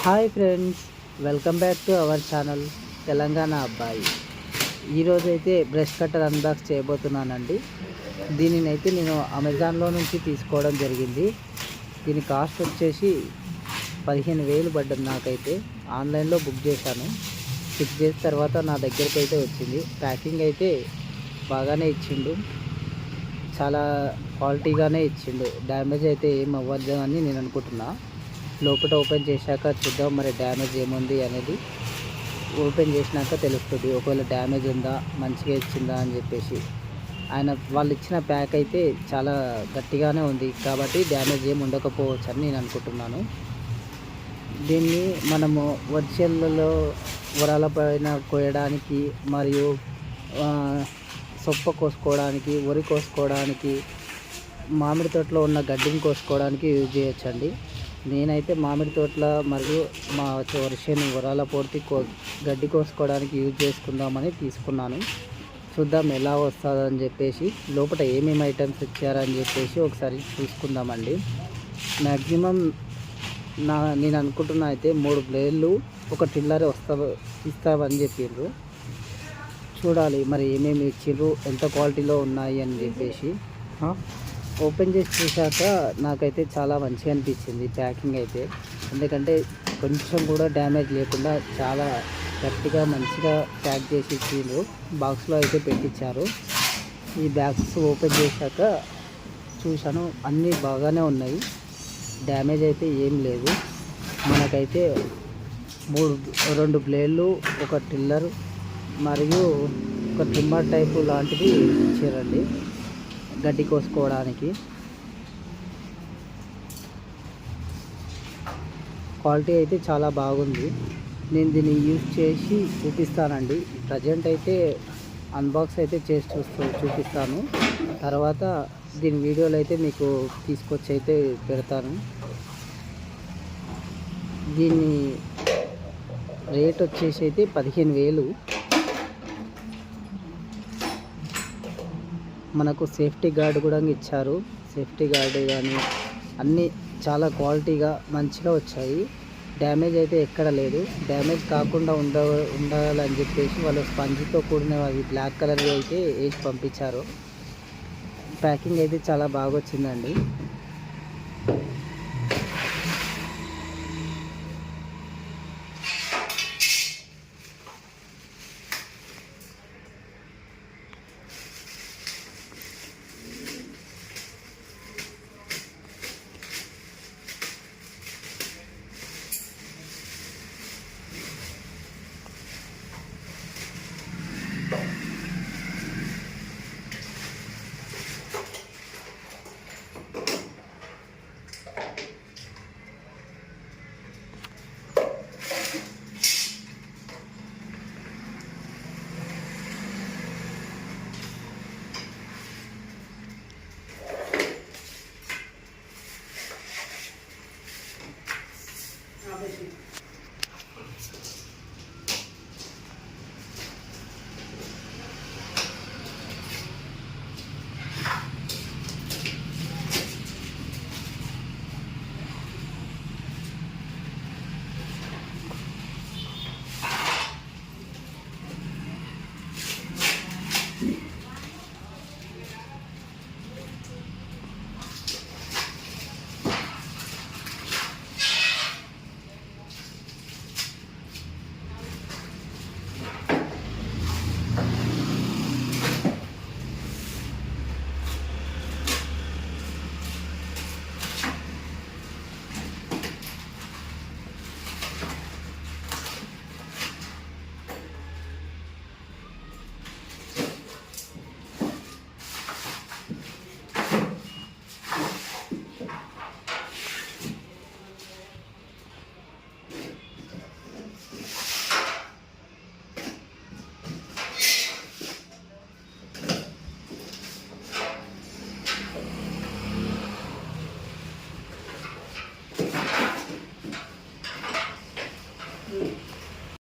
Hi friends welcome back to our channel Telangana అబ్బాయి. ఈరోజు అయితే బ్రష్ కట్టర్ అన్బాక్స్ చేయబోతున్నానండి. దీనిని అయితే నేను అమెజాన్లో నుంచి తీసుకోవడం జరిగింది. దీని కాస్ట్ వచ్చేసి పదిహేను వేలు పడ్డది నాకైతే. ఆన్లైన్లో బుక్ చేశాను. బుక్ చేసిన తర్వాత నా దగ్గరికి అయితే వచ్చింది. ప్యాకింగ్ అయితే బాగానే ఇచ్చిండు. చాలా క్వాలిటీగానే ఇచ్చిండు. డ్యామేజ్ అయితే ఏం అవ్వద్దు అని నేను అనుకుంటున్నా. లోపల ఓపెన్ చేశాక చూద్దాం మరి డ్యామేజ్ ఏముంది అనేది. ఓపెన్ చేసినాక తెలుస్తుంది ఒకవేళ డ్యామేజ్ ఉందా మంచిగా ఇచ్చిందా అని చెప్పేసి. ఆయన వాళ్ళు ఇచ్చిన ప్యాక్ అయితే చాలా గట్టిగానే ఉంది కాబట్టి డ్యామేజ్ ఏమి ఉండకపోవచ్చు అని నేను అనుకుంటున్నాను. దీన్ని మనము వర్షాలలో వరాల పైన కోయడానికి మరియు సొప్ప కోసుకోవడానికి వరి కోసుకోవడానికి మామిడి తోటలో ఉన్న గడ్డిని కోసుకోవడానికి యూజ్ చేయొచ్చండి. నేనైతే మామిడి తోటల మరియు మా వర్షం వరాల పూర్తి కో గడ్డి కోసుకోవడానికి యూజ్ చేసుకుందామని తీసుకున్నాను. చూద్దాం ఎలా వస్తుందని చెప్పేసి లోపల ఏమేమి ఐటమ్స్ ఇచ్చారని చెప్పేసి ఒకసారి చూసుకుందామండి. మ్యాక్సిమం నా నేను అనుకుంటున్నా అయితే మూడు బ్లేడ్లు ఒక టిల్లర్ వస్తా ఇస్తామని చెప్పిండ్రు చూడాలి మరి ఏమేమి ఇచ్చిండ్రు ఎంత క్వాలిటీలో ఉన్నాయి అని చెప్పేసి. ఓపెన్ చేసి చూశాక నాకైతే చాలా మంచిగా అనిపించింది ప్యాకింగ్ అయితే. ఎందుకంటే కొంచెం కూడా డ్యామేజ్ లేకుండా చాలా గట్టిగా మంచిగా ప్యాక్ చేసి ఇచ్చిండ్రు. బాక్స్లో అయితే పెట్టించారు ఈ బ్యాగ్స్ ఓపెన్ చేశాక చూశాను అన్నీ బాగానే ఉన్నాయి. డ్యామేజ్ అయితే ఏం లేదు. మనకైతే మూడు రెండు బ్లేడ్లు ఒక టిల్లర్ మరియు ఒక ట్రిమ్మర్ టైపు లాంటిది ఇచ్చారండి. గడ్డి కోసుకోవడానికి. క్వాలిటీ అయితే చాలా బాగుంది. నేను దీన్ని యూజ్ చేసి చూపిస్తానండి. ప్రజెంట్ అయితే అన్బాక్స్ అయితే చేసి చూస్తూ చూపిస్తాను. తర్వాత దీని వీడియోలు అయితే మీకు తీసుకొచ్చి అయితే పెడతాను. దీని రేట్ వచ్చేసి అయితే పదిహేను వేలు. మనకు సేఫ్టీ గార్డ్ కూడా ఇచ్చారు. సేఫ్టీ గార్డ్ కానీ అన్నీ చాలా క్వాలిటీగా మంచిగా వచ్చాయి. డ్యామేజ్ అయితే ఎక్కడ లేదు. డ్యామేజ్ కాకుండా ఉండ ఉండాలని చెప్పేసి వాళ్ళు స్పంజ్తో కూడిన అవి బ్లాక్ కలర్ అయితే వేసి పంపించారు. ప్యాకింగ్ అయితే చాలా బాగా వచ్చిందండి.